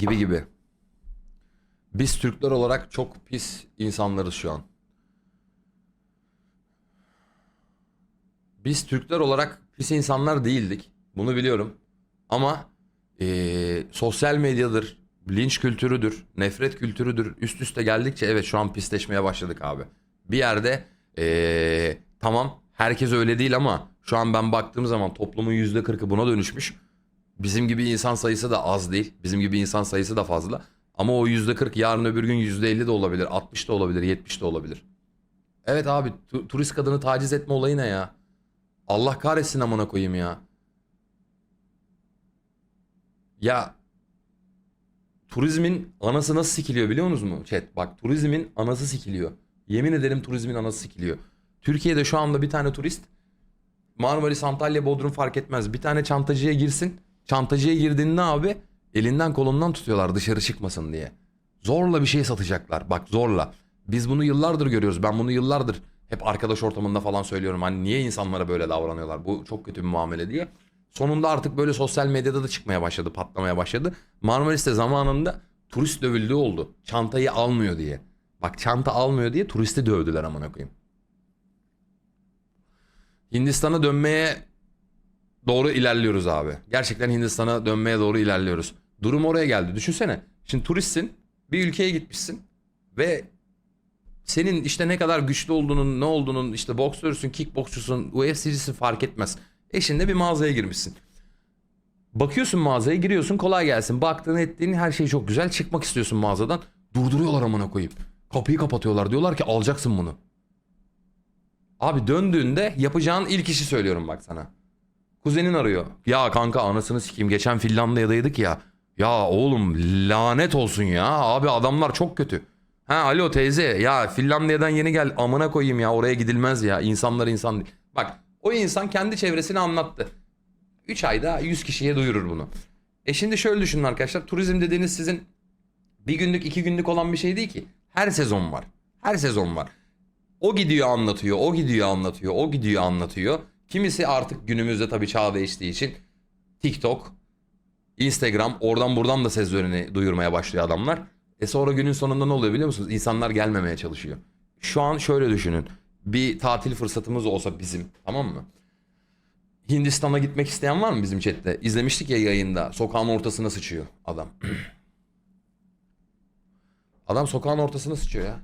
Gibi gibi. Biz Türkler olarak çok pis insanlarız şu an. Biz Türkler olarak pis insanlar değildik. Bunu biliyorum. Ama eee, sosyal medyadır, linç kültürüdür, nefret kültürüdür. Üst üste geldikçe evet şu an pisleşmeye başladık abi. Bir yerde eee, tamam herkes öyle değil ama şu an ben baktığım zaman toplumun yüzde kırkı buna dönüşmüş. Bizim gibi insan sayısı da az değil. Bizim gibi insan sayısı da fazla. Ama o yüzde kırk yarın öbür gün yüzde elli de olabilir, 60 da olabilir, 70 de olabilir. Evet abi tu- turist kadını taciz etme olayı ne ya? Allah kahretsin amına koyayım ya. Ya turizmin anası nasıl sikiliyor biliyor musunuz mu chat? Bak turizmin anası sikiliyor. Yemin ederim turizmin anası sikiliyor. Türkiye'de şu anda bir tane turist Marmaris, Antalya, Bodrum fark etmez. Bir tane çantacıya girsin. Çantacıya girdiğinde abi elinden kolundan tutuyorlar dışarı çıkmasın diye. Zorla bir şey satacaklar. Bak zorla. Biz bunu yıllardır görüyoruz. Ben bunu yıllardır hep arkadaş ortamında falan söylüyorum. Hani niye insanlara böyle davranıyorlar? Bu çok kötü bir muamele diye. Sonunda artık böyle sosyal medyada da çıkmaya başladı, patlamaya başladı. Marmaris'te zamanında turist dövüldüğü oldu. Çantayı almıyor diye. Bak çanta almıyor diye turisti dövdüler amına koyayım. Hindistan'a dönmeye doğru ilerliyoruz abi. Gerçekten Hindistan'a dönmeye doğru ilerliyoruz. Durum oraya geldi. Düşünsene. Şimdi turistsin. Bir ülkeye gitmişsin. Ve senin işte ne kadar güçlü olduğunun, ne olduğunun, işte boksörsün, kickboksçusun, UFC'cisin fark etmez. Eşinle bir mağazaya girmişsin. Bakıyorsun mağazaya giriyorsun kolay gelsin. Baktığın ettiğin her şey çok güzel. Çıkmak istiyorsun mağazadan. Durduruyorlar amına koyayım. Kapıyı kapatıyorlar. Diyorlar ki alacaksın bunu. Abi döndüğünde yapacağın ilk işi söylüyorum bak sana. Kuzenin arıyor. Ya kanka anasını sikeyim geçen Finlandiya'daydık ya. Ya oğlum lanet olsun ya. Abi adamlar çok kötü. Ha alo teyze ya Finlandiya'dan yeni gel amına koyayım ya oraya gidilmez ya. İnsanlar insan değil. Bak o insan kendi çevresini anlattı. 3 ayda 100 kişiye duyurur bunu. E şimdi şöyle düşünün arkadaşlar. Turizm dediğiniz sizin bir günlük iki günlük olan bir şey değil ki. Her sezon var. Her sezon var. O gidiyor anlatıyor, o gidiyor anlatıyor, o gidiyor anlatıyor. Kimisi artık günümüzde tabii çağ değiştiği için TikTok, Instagram oradan buradan da sezlerini duyurmaya başlıyor adamlar. E sonra günün sonunda ne oluyor biliyor musunuz? İnsanlar gelmemeye çalışıyor. Şu an şöyle düşünün. Bir tatil fırsatımız olsa bizim tamam mı? Hindistan'a gitmek isteyen var mı bizim chatte? İzlemiştik ya yayında. Sokağın ortasına sıçıyor adam. adam sokağın ortasına sıçıyor ya.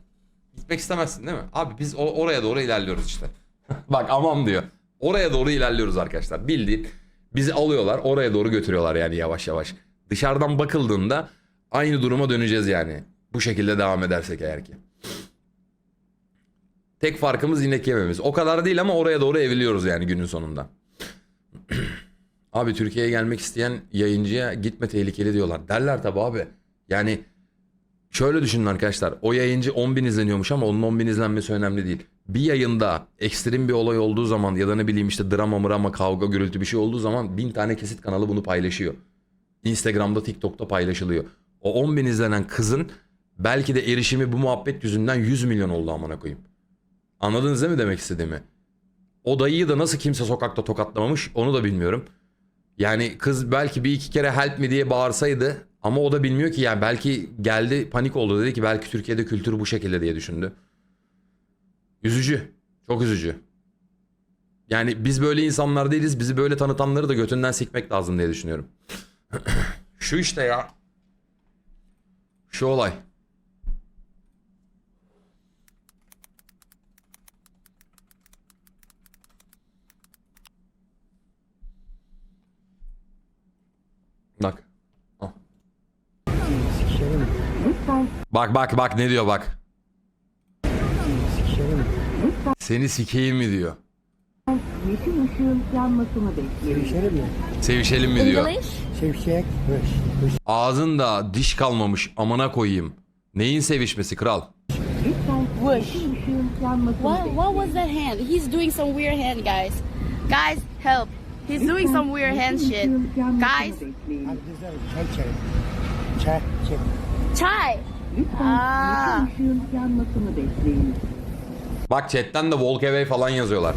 Gitmek istemezsin değil mi? Abi biz o- oraya doğru ilerliyoruz işte. Bak aman diyor. Oraya doğru ilerliyoruz arkadaşlar. Bildiğin bizi alıyorlar oraya doğru götürüyorlar yani yavaş yavaş. Dışarıdan bakıldığında aynı duruma döneceğiz yani. Bu şekilde devam edersek eğer ki. Tek farkımız inek yememiz. O kadar değil ama oraya doğru evriliyoruz yani günün sonunda. abi Türkiye'ye gelmek isteyen yayıncıya gitme tehlikeli diyorlar. Derler tabi abi. Yani Şöyle düşünün arkadaşlar. O yayıncı 10 bin izleniyormuş ama onun 10 bin izlenmesi önemli değil. Bir yayında ekstrem bir olay olduğu zaman ya da ne bileyim işte drama mırama kavga gürültü bir şey olduğu zaman bin tane kesit kanalı bunu paylaşıyor. Instagram'da TikTok'ta paylaşılıyor. O 10 bin izlenen kızın belki de erişimi bu muhabbet yüzünden 100 milyon oldu amına koyayım. Anladınız değil mi demek istediğimi? O dayıyı da nasıl kimse sokakta tokatlamamış onu da bilmiyorum. Yani kız belki bir iki kere help me diye bağırsaydı ama o da bilmiyor ki yani belki geldi panik oldu dedi ki belki Türkiye'de kültür bu şekilde diye düşündü. Üzücü. Çok üzücü. Yani biz böyle insanlar değiliz. Bizi böyle tanıtanları da götünden sikmek lazım diye düşünüyorum. Şu işte ya. Şu olay. Bak bak bak ne diyor bak. Seni sikeyim mi diyor. Yeşil ışığın yanmasını bekliyoruz. Sevişerim mi? Sevişelim mi diyor. Sevişek. Hış. Ağzında diş kalmamış amına koyayım. Neyin sevişmesi kral? Lütfen yeşil ışığın yanmasını What, what was that hand? He's doing some weird hand, guys. Guys, help. He's doing some weird hand shit. Guys, Hadi güzel. Çay içelim. Çay. Çay. Lütfen Aa. yeşil ışığın yanmasını bekleyin. Bak chatten de walk away falan yazıyorlar.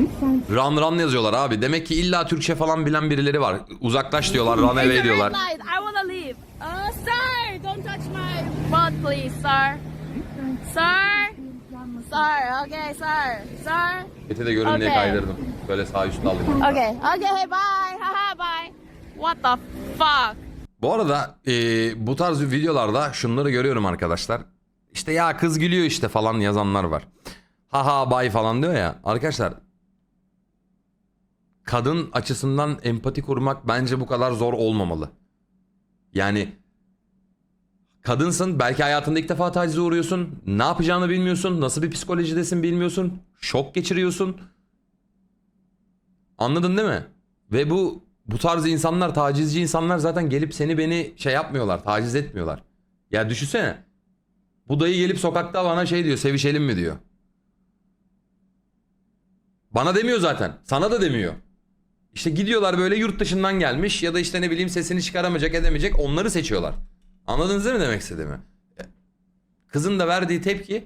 Lütfen Run run yazıyorlar abi. Demek ki illa Türkçe falan bilen birileri var. Uzaklaş diyorlar, run It's a away red diyorlar. light. I wanna leave. Uh, sir, don't touch my butt, please, sir. Sir. Sir, okay, sir. Sir. Eti de görün diye Okay. kaydırdım. Böyle sağ üstte alayım. Okay, okay, bye. Haha, bye. What the fuck? Bu arada e, bu tarz videolarda şunları görüyorum arkadaşlar. İşte ya kız gülüyor işte falan yazanlar var. Haha bay falan diyor ya. Arkadaşlar kadın açısından empati kurmak bence bu kadar zor olmamalı. Yani kadınsın belki hayatında ilk defa tacize uğruyorsun. Ne yapacağını bilmiyorsun. Nasıl bir psikolojidesin bilmiyorsun. Şok geçiriyorsun. Anladın değil mi? Ve bu bu tarz insanlar, tacizci insanlar zaten gelip seni beni şey yapmıyorlar, taciz etmiyorlar. Ya düşünsene. Bu dayı gelip sokakta bana şey diyor, sevişelim mi diyor. Bana demiyor zaten. Sana da demiyor. İşte gidiyorlar böyle yurt dışından gelmiş ya da işte ne bileyim sesini çıkaramayacak edemeyecek onları seçiyorlar. Anladınız değil mi demek istediğimi? Kızın da verdiği tepki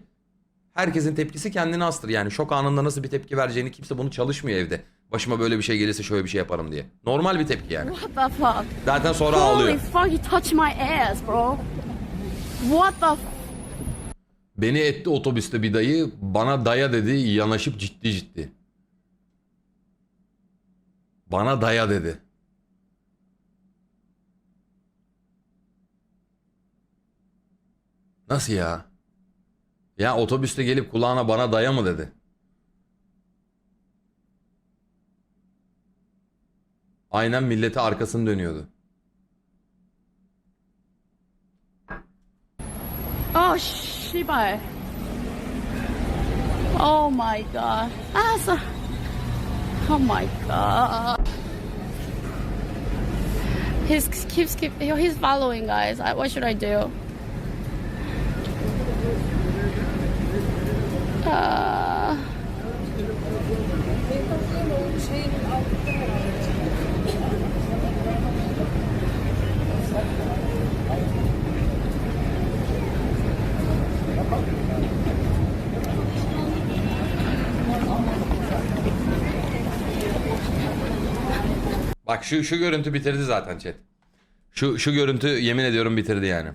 herkesin tepkisi kendine astır. Yani şok anında nasıl bir tepki vereceğini kimse bunu çalışmıyor evde. Başıma böyle bir şey gelirse şöyle bir şey yaparım diye. Normal bir tepki yani. What the fuck? Zaten sonra Holy ağlıyor. fuck, you touched my ass, bro. What the Beni etti otobüste bir dayı bana daya dedi yanaşıp ciddi ciddi. Bana daya dedi. Nasıl ya? Ya otobüste gelip kulağına bana daya mı dedi? Aynen millete arkasını dönüyordu. Oh, shibai. Oh my god. Ah, so... Oh my god. He's keeps keep he's following guys. What should I do? Uh, Bak şu şu görüntü bitirdi zaten chat. Şu şu görüntü yemin ediyorum bitirdi yani.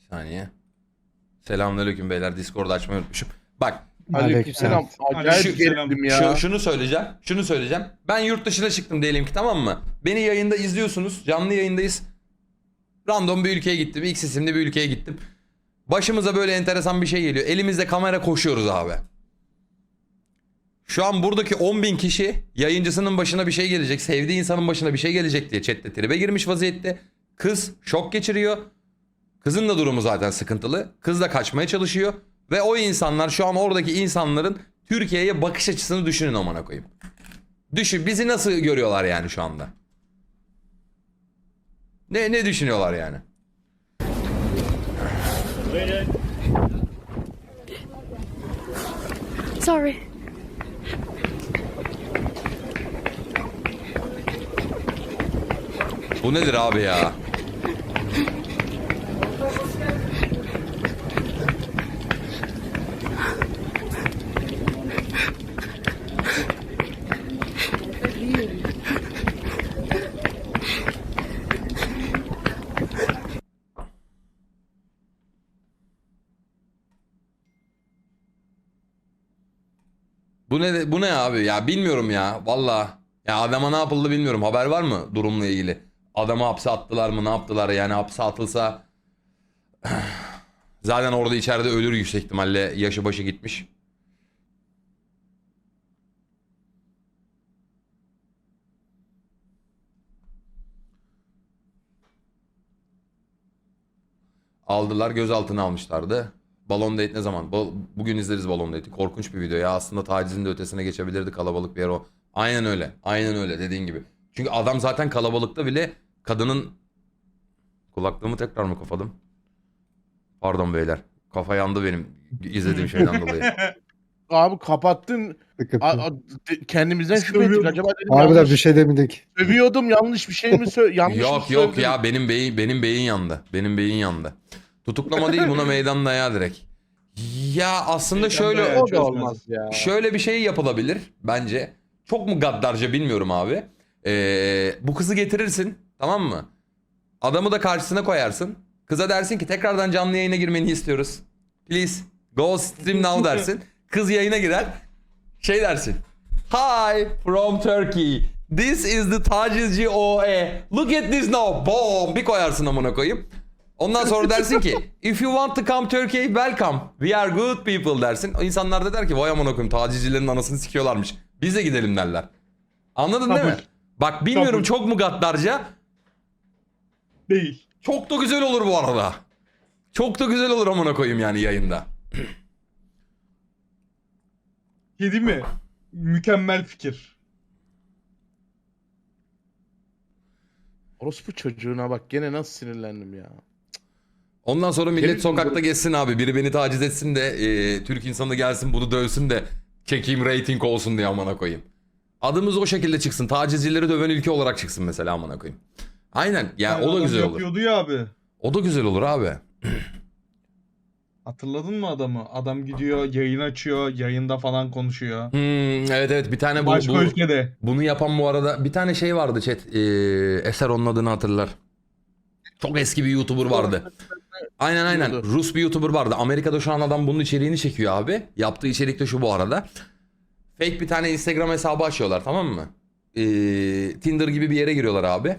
Bir saniye. Selamünaleyküm beyler. Discord açmayı unutmuşum. Bak Aleykümselam. Acayip Aleykümselam. gerildim ya. şu, şunu söyleyeceğim. Şunu söyleyeceğim. Ben yurt dışına çıktım diyelim ki tamam mı? Beni yayında izliyorsunuz. Canlı yayındayız. Random bir ülkeye gittim. X isimli bir ülkeye gittim. Başımıza böyle enteresan bir şey geliyor. Elimizde kamera koşuyoruz abi. Şu an buradaki 10 bin kişi yayıncısının başına bir şey gelecek. Sevdiği insanın başına bir şey gelecek diye chatte tribe girmiş vaziyette. Kız şok geçiriyor. Kızın da durumu zaten sıkıntılı. Kız da kaçmaya çalışıyor. Ve o insanlar şu an oradaki insanların Türkiye'ye bakış açısını düşünün amına koyayım. Düşün bizi nasıl görüyorlar yani şu anda? Ne ne düşünüyorlar yani? Sorry. Bu nedir abi ya? Bu ne bu ne abi ya bilmiyorum ya valla. Ya adama ne yapıldı bilmiyorum. Haber var mı durumla ilgili? Adamı hapse attılar mı ne yaptılar yani hapse atılsa zaten orada içeride ölür yüksek ihtimalle yaşı başı gitmiş. Aldılar gözaltına almışlardı. Balon Date ne zaman? Bugün izleriz Balon Date'i. Korkunç bir video ya. Aslında tacizin de ötesine geçebilirdi. Kalabalık bir yer o. Aynen öyle. Aynen öyle dediğin gibi. Çünkü adam zaten kalabalıkta bile kadının... Kulaklığımı tekrar mı kapadım? Pardon beyler. Kafa yandı benim izlediğim şeyden dolayı. Abi kapattın. A- a- de- kendimizden şüphe ettik. Acaba dedim Harbiden yanlış. bir şey demedik. Sövüyordum yanlış bir şey mi sö yanlış mı yok yok söyledim? ya benim beyin benim beyin yandı. Benim beyin yandı. Tutuklama değil buna meydan dayağı direkt. Ya aslında Meydan şöyle. O da olmaz ya. şöyle bir şey yapılabilir bence. Çok mu gaddarca bilmiyorum abi. Ee, bu kızı getirirsin tamam mı? Adamı da karşısına koyarsın. Kıza dersin ki tekrardan canlı yayına girmeni istiyoruz. Please go stream now dersin. Kız yayına girer. Şey dersin. Hi from Turkey. This is the Tacizci OE. Look at this now. Boom. Bir koyarsın amına koyayım. Ondan sonra dersin ki if you want to come Turkey welcome. We are good people dersin. O insanlar da der ki vay amına koyayım tacizcilerin anasını sikiyorlarmış. Biz de gidelim derler. Anladın değil mi? Kabul. Bak bilmiyorum Kabul. çok mu gaddarca. Değil. Çok da güzel olur bu arada. Çok da güzel olur amına koyayım yani yayında. Yedi mi? Mükemmel fikir. Orospu çocuğuna bak gene nasıl sinirlendim ya. Ondan sonra millet Senin- sokakta geçsin abi. Biri beni taciz etsin de e, Türk insanı gelsin bunu dövsün de çekeyim rating olsun diye amına koyayım. Adımız o şekilde çıksın. Tacizcileri döven ülke olarak çıksın mesela amına koyayım. Aynen. Ya Yani o da güzel olur. Ya abi. O da güzel olur abi. Hatırladın mı adamı? Adam gidiyor yayın açıyor. Yayında falan konuşuyor. Hmm, evet evet bir tane bu, Başka bu- ülkede. bunu yapan bu arada bir tane şey vardı chat. Ee, Eser onun adını hatırlar. Çok eski bir YouTuber vardı. Aynen aynen. Diyordu. Rus bir YouTuber vardı. Amerika'da şu an adam bunun içeriğini çekiyor abi. Yaptığı içerik de şu bu arada. Fake bir tane Instagram hesabı açıyorlar tamam mı? Ee, Tinder gibi bir yere giriyorlar abi.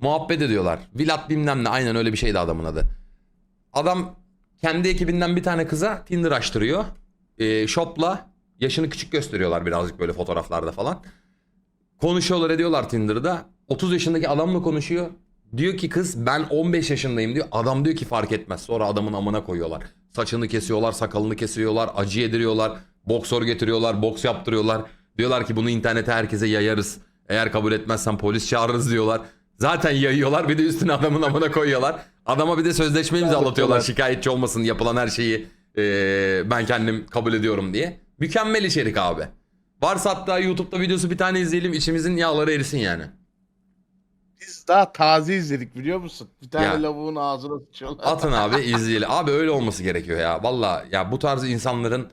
Muhabbet ediyorlar. Vilat bilmem ne aynen öyle bir şeydi adamın adı. Adam kendi ekibinden bir tane kıza Tinder açtırıyor. Ee, shop'la yaşını küçük gösteriyorlar birazcık böyle fotoğraflarda falan. Konuşuyorlar ediyorlar Tinder'da. 30 yaşındaki adamla konuşuyor. Diyor ki kız ben 15 yaşındayım diyor. Adam diyor ki fark etmez. Sonra adamın amına koyuyorlar. Saçını kesiyorlar, sakalını kesiyorlar, acı yediriyorlar. Boksör getiriyorlar, boks yaptırıyorlar. Diyorlar ki bunu internete herkese yayarız. Eğer kabul etmezsen polis çağırırız diyorlar. Zaten yayıyorlar bir de üstüne adamın amına koyuyorlar. Adama bir de sözleşme imzalatıyorlar şikayetçi olmasın yapılan her şeyi eee, ben kendim kabul ediyorum diye. Mükemmel içerik abi. Varsa hatta YouTube'da videosu bir tane izleyelim içimizin yağları erisin yani. Biz daha taze izledik biliyor musun? Bir tane Ya. lavuğun ağzına sıçıyorlar. Atın abi izleyelim. Abi öyle olması gerekiyor ya. Valla ya bu tarz insanların